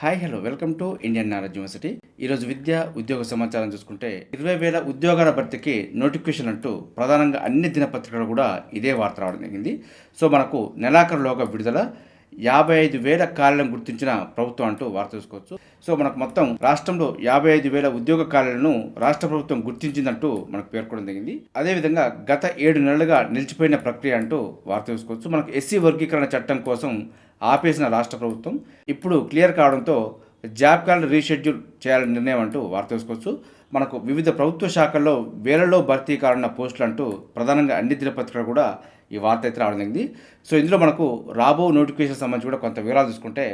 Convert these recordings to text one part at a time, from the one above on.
Hi hello welcome to Indian knowledge university. ఈరోజు విద్య ఉద్యోగ సమాచారం చూసుకుంటే ఇరవై వేల ఉద్యోగాల భర్తీకి నోటిఫికేషన్ అంటూ ప్రధానంగా అన్ని దినపత్రికలు కూడా ఇదే వార్త రావడం జరిగింది. సో మనకు నెలాఖరులోగా విడుదల యాభై ఐదు వేల ఖాళీలను గుర్తించిన ప్రభుత్వం అంటూ వార్త చూసుకోవచ్చు సో మనకు మొత్తం రాష్ట్రంలో యాభై ఐదు వేల ఉద్యోగ ఖాళీలను రాష్ట్ర ప్రభుత్వం గుర్తించిందంటూ మనకు పేర్కొనడం జరిగింది. అదేవిధంగా గత ఏడు నెలలుగా నిలిచిపోయిన ప్రక్రియ అంటూ వార్త చూసుకోవచ్చు మనకు ఎస్సీ వర్గీకరణ చట్టం కోసం ఆపేసిన రాష్ట్ర ప్రభుత్వం ఇప్పుడు క్లియర్ కావడంతో జాబ్ కార్డు రీషెడ్యూల్ చేయాలని నిర్ణయం అంటూ వార్త తీసుకోవచ్చు మనకు వివిధ ప్రభుత్వ శాఖల్లో వేలలో భర్తీ కానున్న పోస్టులు అంటూ ప్రధానంగా అన్ని దినపత్రికలు కూడా ఈ వార్త అయితే రావడం జరిగింది. సో ఇందులో మనకు రాబో నోటిఫికేషన్ సంబంధించి కూడా కొంత వివరాలు చూసుకుంటే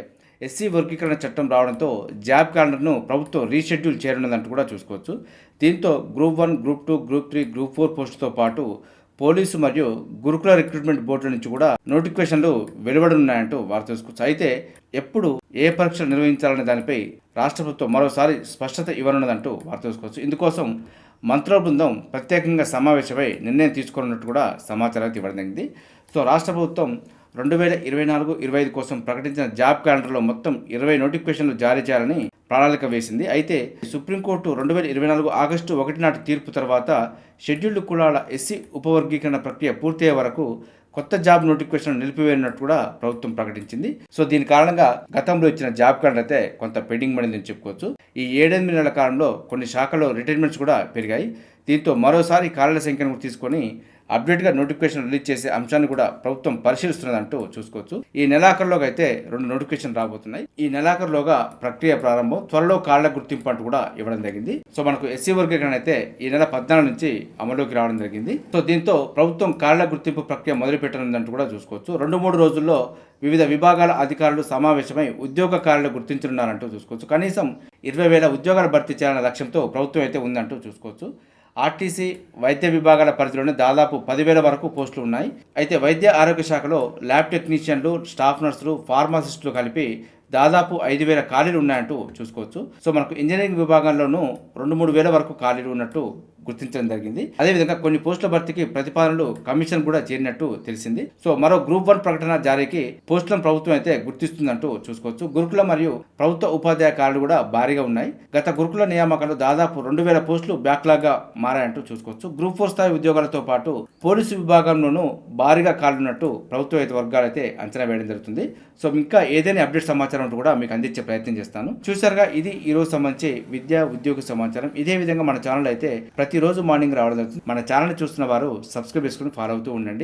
ఎస్సీ వర్గీకరణ చట్టం రావడంతో జాబ్ క్యాలెండర్ను ప్రభుత్వం రీషెడ్యూల్ చేయనున్నదంటూ కూడా చూసుకోవచ్చు. దీంతో group one group two group three group four పోస్టుతో పాటు పోలీసు మరియు గురుకుల రిక్రూట్మెంట్ బోర్డుల నుంచి కూడా నోటిఫికేషన్లు వెలువడనున్నాయంటూ వారు తెలుసుకోవచ్చు అయితే ఎప్పుడు ఏ పరీక్షలు నిర్వహించాలనే దానిపై రాష్ట్ర ప్రభుత్వం మరోసారి స్పష్టత ఇవ్వనున్నదంటూ వారు తెలుసుకోవచ్చు ఇందుకోసం మంత్రుల బృందం ప్రత్యేకంగా సమావేశమై నిర్ణయం తీసుకున్నట్టు కూడా సమాచారం ఇవ్వడం జరిగింది. సో రాష్ట్ర ప్రభుత్వం రెండు వేల ఇరవై నాలుగు ఇరవై ఐదు కోసం ప్రకటించిన జాబ్ క్యాలెండర్లో మొత్తం ఇరవై నోటిఫికేషన్లు జారీ చేయాలని ప్రణాళిక వేసింది. అయితే సుప్రీంకోర్టు రెండు వేల ఇరవై నాలుగు ఆగస్టు ఒకటి నాటి తీర్పు తర్వాత షెడ్యూల్డ్ కులాల ఎస్సీ ఉపవర్గీకరణ ప్రక్రియ పూర్తయ్యే వరకు కొత్త జాబ్ నోటిఫికేషన్ నిలిపివేయనట్టు కూడా ప్రభుత్వం ప్రకటించింది. సో దీని కారణంగా గతంలో ఇచ్చిన జాబ్ కార్డు అయితే కొంత పెండింగ్ పడిందని చెప్పుకోవచ్చు. ఈ ఏడెనిమిది నెలల కాలంలో కొన్ని శాఖల్లో రిటైర్మెంట్స్ కూడా పెరిగాయి. దీంతో మరోసారి ఖాళీల సంఖ్యను తీసుకొని అప్డేట్గా నోటిఫికేషన్ రిలీజ్ చేసే అంశాన్ని కూడా ప్రభుత్వం పరిశీలిస్తున్నదంటూ చూసుకోవచ్చు. ఈ నెలాఖరులోగా అయితే రెండు నోటిఫికేషన్ రాబోతున్నాయి. ఈ నెలాఖరులోగా ప్రక్రియ ప్రారంభం త్వరలో కాళ్ళ గుర్తింపు అంటూ కూడా ఇవ్వడం జరిగింది. సో మనకు ఎస్సీ వర్గీకరణ అయితే ఈ నెల పద్నాలుగు నుంచి అమలులోకి రావడం జరిగింది. సో దీంతో ప్రభుత్వం కాళ్ళ గుర్తింపు ప్రక్రియ మొదలు పెట్టనుందంటూ కూడా చూసుకోవచ్చు. రెండు మూడు రోజుల్లో వివిధ విభాగాల అధికారులు సమావేశమై ఉద్యోగ కార్యాలు గుర్తించనున్నారంటూ చూసుకోవచ్చు. కనీసం ఇరవై వేల ఉద్యోగాలు భర్తీ చేయాలనే లక్ష్యంతో ప్రభుత్వం అయితే ఉందంటూ చూసుకోవచ్చు. ఆర్టీసీ వైద్య విభాగాల పరిధిలోనే దాదాపు పదివేల వరకు పోస్టులు ఉన్నాయి. అయితే వైద్య ఆరోగ్య శాఖలో ల్యాబ్ టెక్నీషియన్లు స్టాఫ్ నర్సులు ఫార్మాసిస్టులు కలిపి దాదాపు ఐదు వేల ఖాళీలు ఉన్నాయంటూ చూసుకోవచ్చు. సో మనకు ఇంజనీరింగ్ విభాగంలోనూ రెండు మూడు వేల వరకు ఖాళీలు ఉన్నట్టు గుర్తించడం జరిగింది. అదేవిధంగా కొన్ని పోస్టుల భర్తీకి ప్రతిపాదనలు కమిషన్ కూడా చేరినట్టు తెలిసింది. సో మరో గ్రూప్ వన్ ప్రకటన జారీకి పోస్టులను ప్రభుత్వం అయితే గుర్తిస్తుందంటూ చూసుకోవచ్చు. గురుకుల మరియు ప్రభుత్వ ఉపాధ్యాయ ఖాళీలు కూడా భారీగా ఉన్నాయి. గత గురుకుల నియామకాలు దాదాపు రెండు వేల పోస్టులు బ్యాక్లాగ్గా మారాయంటూ చూసుకోవచ్చు. గ్రూప్ ఫోర్ స్థాయి ఉద్యోగాలతో పాటు పోలీసు విభాగంలోనూ భారీగా కాలున్నట్టు ప్రభుత్వ వర్గాలు అయితే అంచనా వేయడం జరుగుతుంది. సో ఇంకా ఏదైనా అప్డేట్ సమాచారం కూడా మీకు అందించే ప్రయత్నం చేస్తాను. చూసారుగా ఇది ఈ రోజు సంబంధించి విద్యా ఉద్యోగ సమాచారం. ఇదే విధంగా మన ఛానల్ అయితే ప్రతి ప్రతిరోజు మార్నింగ్ రావడం జరుగుతుంది. మన ఛానల్ చూస్తున్న వారు సబ్స్క్రైబ్ చేసుకుని ఫాలో అవుతూ ఉండండి.